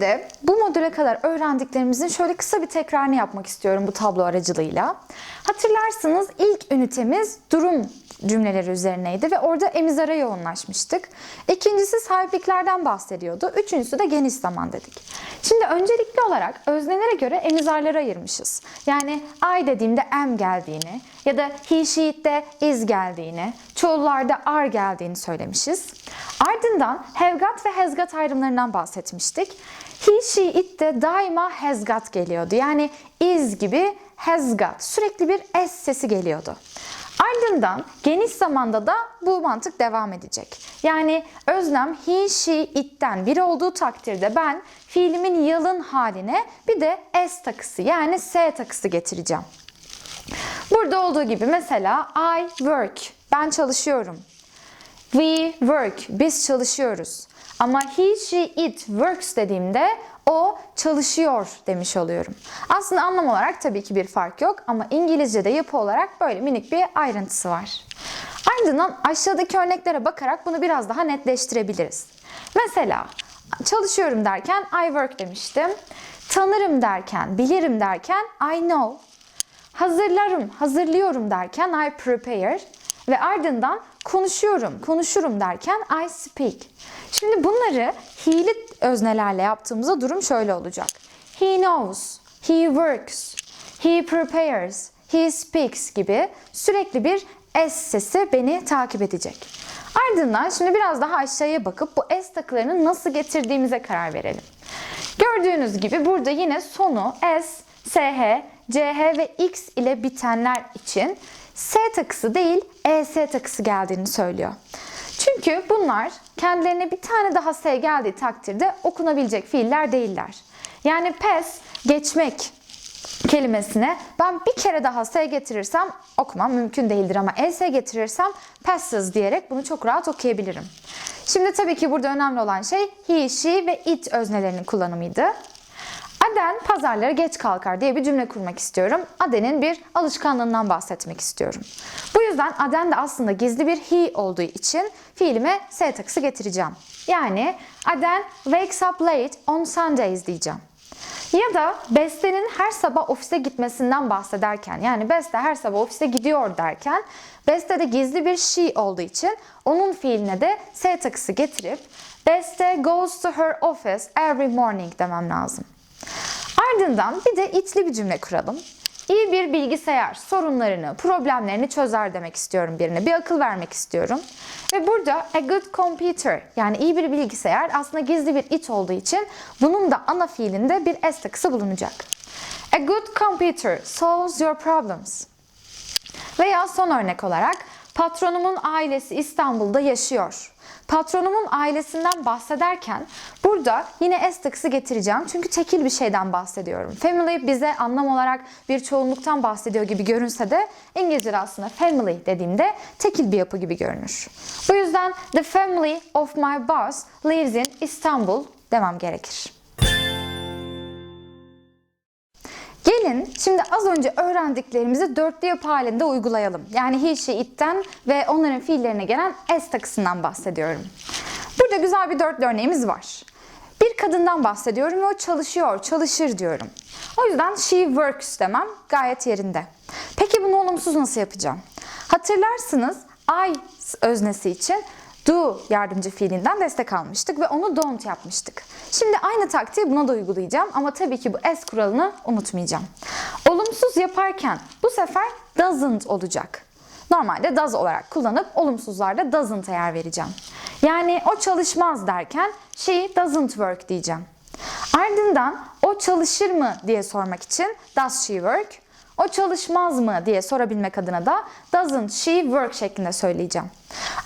De bu modüle kadar öğrendiklerimizin şöyle kısa bir tekrarını yapmak istiyorum bu tablo aracılığıyla. Hatırlarsınız ilk ünitemiz durum cümleleri üzerineydi ve orada emizara yoğunlaşmıştık. İkincisi sahipliklerden bahsediyordu. Üçüncüsü de geniş zaman dedik. Şimdi öncelikli olarak öznelere göre emizarlara ayırmışız. Yani I dediğimde am geldiğini ya da he, she, it'te is geldiğini, çoğullarda are geldiğini söylemişiz. Ardından have got ve has got ayrımlarından bahsetmiştik. He, she, it'te daima has got geliyordu. Yani is gibi has got sürekli bir s sesi geliyordu. Ardından geniş zamanda da bu mantık devam edecek. Yani özlem he, she, it'ten biri olduğu takdirde ben fiilimin yalın haline bir de s takısı yani s takısı getireceğim. Burada olduğu gibi mesela I work, ben çalışıyorum. We work, biz çalışıyoruz. Ama he, she, it works dediğimde o çalışıyor demiş oluyorum. Aslında anlam olarak tabii ki bir fark yok ama İngilizce'de yapı olarak böyle minik bir ayrıntısı var. Ardından aşağıdaki örneklere bakarak bunu biraz daha netleştirebiliriz. Mesela çalışıyorum derken I work demiştim. Tanırım derken, bilirim derken I know. Hazırlarım, hazırlıyorum derken I prepare ve ardından konuşuyorum, konuşurum derken I speak. Şimdi bunları he'li öznelerle yaptığımızda durum şöyle olacak. He knows, he works, he prepares, he speaks gibi sürekli bir S sesi beni takip edecek. Ardından şimdi biraz daha aşağıya bakıp bu S takılarını nasıl getirdiğimize karar verelim. Gördüğünüz gibi burada yine sonu S, SH, CH ve X ile bitenler için S takısı değil ES takısı geldiğini söylüyor. Çünkü bunlar kendilerine bir tane daha S geldiği takdirde okunabilecek fiiller değiller. Yani pes, geçmek kelimesine ben bir kere daha S getirirsem okumam mümkün değildir ama ES getirirsem passes diyerek bunu çok rahat okuyabilirim. Şimdi tabii ki burada önemli olan şey he, she ve it öznelerinin kullanımıydı. Aden pazarlara geç kalkar diye bir cümle kurmak istiyorum. Aden'in bir alışkanlığından bahsetmek istiyorum. Bu yüzden Aden de aslında gizli bir he olduğu için fiilime S takısı getireceğim. Yani Aden wakes up late on Sundays diyeceğim. Ya da Beste'nin her sabah ofise gitmesinden bahsederken yani Beste her sabah ofise gidiyor derken Beste de gizli bir she olduğu için onun fiiline de S takısı getirip Beste goes to her office every morning demem lazım. Ardından bir de itli bir cümle kuralım. İyi bir bilgisayar sorunlarını, problemlerini çözer demek istiyorum birine. Bir akıl vermek istiyorum. Ve burada a good computer yani iyi bir bilgisayar aslında gizli bir it olduğu için bunun da ana fiilinde bir s takısı bulunacak. A good computer solves your problems. Veya son örnek olarak patronumun ailesi İstanbul'da yaşıyor. Patronumun ailesinden bahsederken burada yine S getireceğim çünkü tekil bir şeyden bahsediyorum. Family bize anlam olarak bir çoğunluktan bahsediyor gibi görünse de İngilizce'de aslında family dediğimde tekil bir yapı gibi görünür. Bu yüzden the family of my boss lives in Istanbul demem gerekir. Gelin şimdi az önce öğrendiklerimizi dörtlü yapı halinde uygulayalım. Yani she, it'ten ve onların fiillerine gelen s takısından bahsediyorum. Burada güzel bir dörtlü örneğimiz var. Bir kadından bahsediyorum ve o çalışıyor, çalışır diyorum. O yüzden she works demem gayet yerinde. Peki bunu olumsuz nasıl yapacağım? Hatırlarsınız I öznesi için do yardımcı fiilinden destek almıştık ve onu don't yapmıştık. Şimdi aynı taktiği buna da uygulayacağım ama tabii ki bu s kuralını unutmayacağım. Olumsuz yaparken bu sefer doesn't olacak. Normalde does olarak kullanıp olumsuzlarda doesn't'a yer vereceğim. Yani o çalışmaz derken she doesn't work diyeceğim. Ardından o çalışır mı diye sormak için does she work? O çalışmaz mı diye sorabilmek adına da doesn't she work şeklinde söyleyeceğim.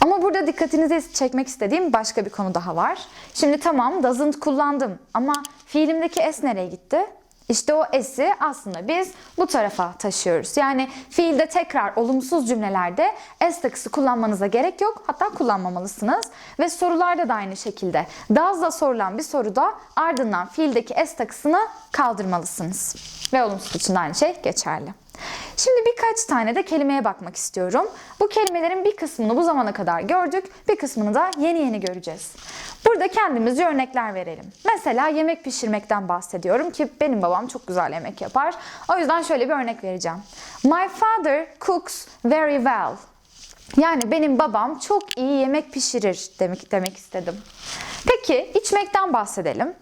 Ama burada dikkatinizi çekmek istediğim başka bir konu daha var. Şimdi tamam doesn't kullandım ama fiilimdeki s nereye gitti? İşte o s'i aslında biz bu tarafa taşıyoruz. Yani fiilde tekrar olumsuz cümlelerde s takısı kullanmanıza gerek yok. Hatta kullanmamalısınız. Ve sorularda da aynı şekilde. Does'la sorulan bir soruda ardından fiildeki s takısını kaldırmalısınız. Ve olumsuz için aynı şey geçerli. Şimdi birkaç tane de kelimeye bakmak istiyorum. Bu kelimelerin bir kısmını bu zamana kadar gördük, bir kısmını da yeni yeni göreceğiz. Burada kendimizce örnekler verelim. Mesela yemek pişirmekten bahsediyorum ki benim babam çok güzel yemek yapar. O yüzden şöyle bir örnek vereceğim. My father cooks very well. Yani benim babam çok iyi yemek pişirir demek, demek istedim. Peki içmekten bahsedelim.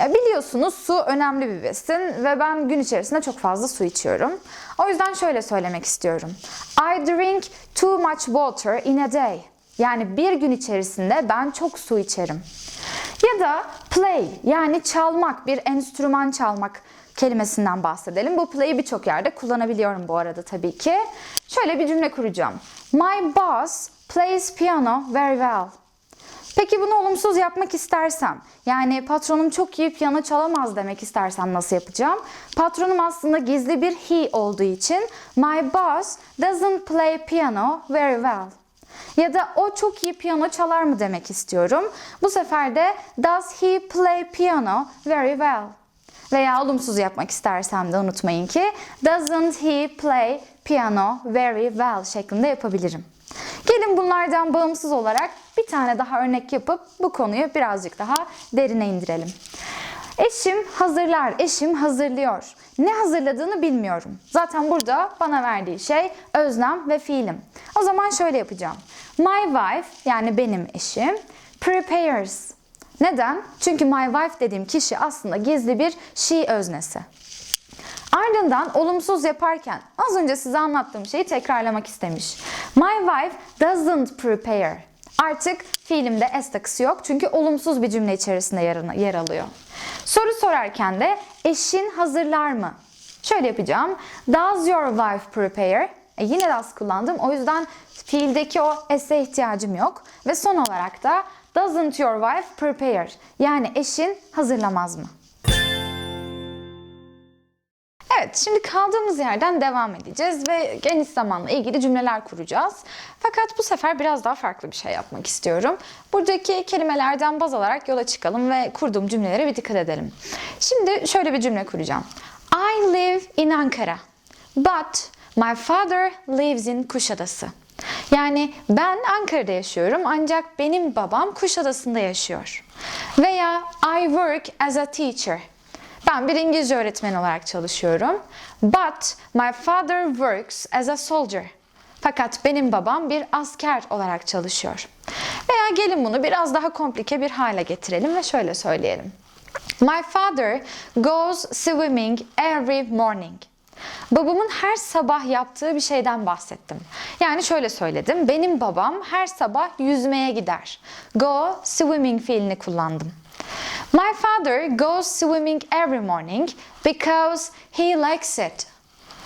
Ya biliyorsunuz su önemli bir besin ve ben gün içerisinde çok fazla su içiyorum. O yüzden şöyle söylemek istiyorum. I drink too much water in a day. Yani bir gün içerisinde ben çok su içerim. Ya da play yani çalmak, bir enstrüman çalmak kelimesinden bahsedelim. Bu play'i birçok yerde kullanabiliyorum bu arada tabii ki. Şöyle bir cümle kuracağım. My boss plays piano very well. Peki bunu olumsuz yapmak istersem, yani patronum çok iyi piyano çalamaz demek istersem nasıl yapacağım? Patronum aslında gizli bir he olduğu için my boss doesn't play piano very well. Ya da o çok iyi piyano çalar mı demek istiyorum. Bu sefer de does he play piano very well? Veya olumsuz yapmak istersem de unutmayın ki doesn't he play piano very well şeklinde yapabilirim. Gelin bunlardan bağımsız olarak bir tane daha örnek yapıp bu konuyu birazcık daha derine indirelim. Eşim hazırlar, eşim hazırlıyor. Ne hazırladığını bilmiyorum. Zaten burada bana verdiği şey özlem ve fiilim. O zaman şöyle yapacağım. My wife yani benim eşim prepares. Neden? Çünkü my wife dediğim kişi aslında gizli bir she öznesi. Ardından olumsuz yaparken az önce size anlattığım şeyi tekrarlamak istemiş. My wife doesn't prepare. Artık fiilimde s takısı yok çünkü olumsuz bir cümle içerisinde yer, yer alıyor. Soru sorarken de eşin hazırlar mı? Şöyle yapacağım. Does your wife prepare? E yine does kullandım. O yüzden fiildeki o s'e ihtiyacım yok. Ve son olarak da doesn't your wife prepare? Yani eşin hazırlamaz mı? Evet, şimdi kaldığımız yerden devam edeceğiz ve geniş zamanla ilgili cümleler kuracağız. Fakat bu sefer biraz daha farklı bir şey yapmak istiyorum. Buradaki kelimelerden baz alarak yola çıkalım ve kurduğum cümlelere bir dikkat edelim. Şimdi şöyle bir cümle kuracağım. I live in Ankara, but my father lives in Kuşadası. Yani ben Ankara'da yaşıyorum ancak benim babam Kuşadası'nda yaşıyor. Veya I work as a teacher. Ben bir İngilizce öğretmeni olarak çalışıyorum. But my father works as a soldier. Fakat benim babam bir asker olarak çalışıyor. Veya gelin bunu biraz daha komplike bir hale getirelim ve şöyle söyleyelim. My father goes swimming every morning. Babamın her sabah yaptığı bir şeyden bahsettim. Yani şöyle söyledim. Benim babam her sabah yüzmeye gider. Go swimming fiilini kullandım. My father goes swimming every morning because he likes it.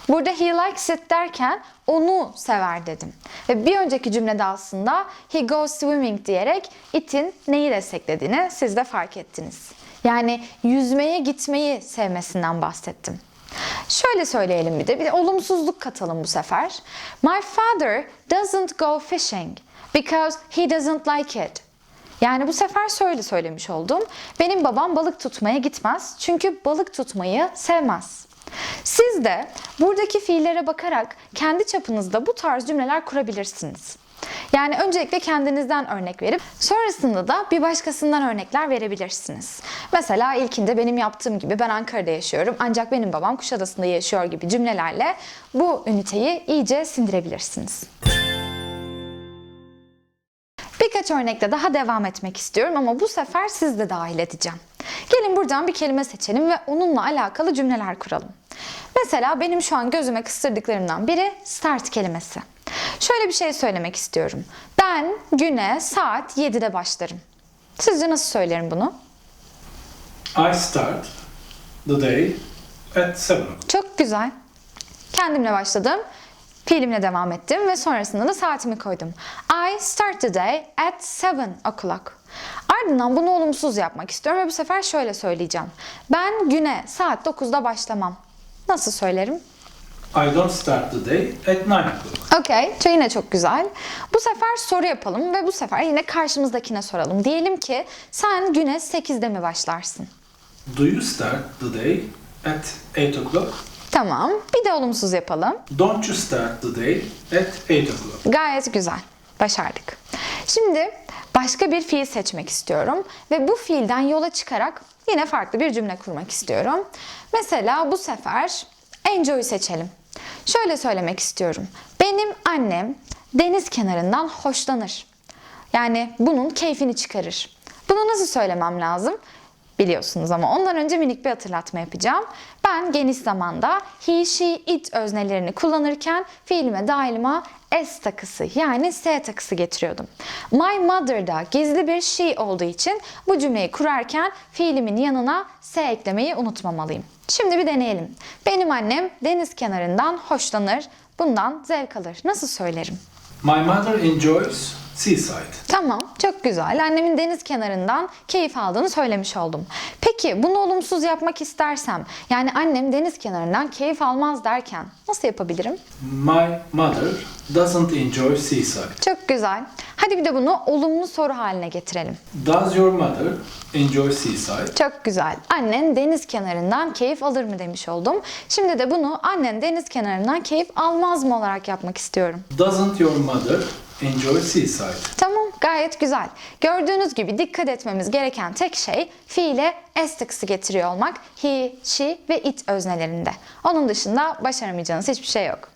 Burada he likes it derken onu sever dedim. Ve bir önceki cümlede aslında he goes swimming diyerek it'in neyi desteklediğini siz de fark ettiniz. Yani yüzmeye gitmeyi sevmesinden bahsettim. Şöyle söyleyelim bir de bir de olumsuzluk katalım bu sefer. My father doesn't go fishing because he doesn't like it. Yani bu sefer şöyle söylemiş oldum. Benim babam balık tutmaya gitmez çünkü balık tutmayı sevmez. Siz de buradaki fiillere bakarak kendi çapınızda bu tarz cümleler kurabilirsiniz. Yani öncelikle kendinizden örnek verip sonrasında da bir başkasından örnekler verebilirsiniz. Mesela ilkinde benim yaptığım gibi ben Ankara'da yaşıyorum ancak benim babam Kuşadası'nda yaşıyor gibi cümlelerle bu üniteyi iyice sindirebilirsiniz. Birkaç örnekle daha devam etmek istiyorum ama bu sefer siz de dahil edeceğim. Gelin buradan bir kelime seçelim ve onunla alakalı cümleler kuralım. Mesela benim şu an gözüme kıstırdıklarımdan biri start kelimesi. Şöyle bir şey söylemek istiyorum. Ben güne saat 7'de başlarım. Sizce nasıl söylerim bunu? I start the day at 7 o'clock. Çok güzel. Kendimle başladım. Fiilimle devam ettim ve sonrasında da saatimi koydum. I start the day at 7 o'clock. Ardından bunu olumsuz yapmak istiyorum ve bu sefer şöyle söyleyeceğim. Ben güne saat 9'da başlamam. Nasıl söylerim? I don't start the day at 9 o'clock. Çok- yine çok güzel. Bu sefer soru yapalım ve bu sefer yine karşımızdakine soralım. Diyelim ki sen güne 8'de mi başlarsın? Do you start the day at 8 o'clock? Tamam. Bir de olumsuz yapalım. Don't you start the day at 8 o'clock? Gayet güzel. Başardık. Şimdi başka bir fiil seçmek istiyorum ve bu fiilden yola çıkarak yine farklı bir cümle kurmak istiyorum. Mesela bu sefer enjoy seçelim. Şöyle söylemek istiyorum. Benim annem deniz kenarından hoşlanır. Yani bunun keyfini çıkarır. Bunu nasıl söylemem lazım? Biliyorsunuz ama ondan önce minik bir hatırlatma yapacağım. Ben geniş zamanda he, she, it öznelerini kullanırken fiilime daima s takısı yani s takısı getiriyordum. My mother da gizli bir she olduğu için bu cümleyi kurarken fiilimin yanına s eklemeyi unutmamalıyım. Şimdi bir deneyelim. Benim annem deniz kenarından hoşlanır, bundan zevk alır. Nasıl söylerim? My mother enjoys seaside. Tamam, çok güzel. Annemin deniz kenarından keyif aldığını söylemiş oldum. Peki bunu olumsuz yapmak istersem, yani annem deniz kenarından keyif almaz derken nasıl yapabilirim? My mother doesn't enjoy seaside. Çok güzel. Hadi bir de bunu olumlu soru haline getirelim. Does your mother enjoy seaside? Çok güzel. Annen deniz kenarından keyif alır mı demiş oldum. Şimdi de bunu annen deniz kenarından keyif almaz mı olarak yapmak istiyorum. Doesn't your mother enjoy seaside? Tamam, gayet güzel. Gördüğünüz gibi dikkat etmemiz gereken tek şey fiile s getiriyor olmak. He, she ve it öznelerinde. Onun dışında başaramayacağınız hiçbir şey yok.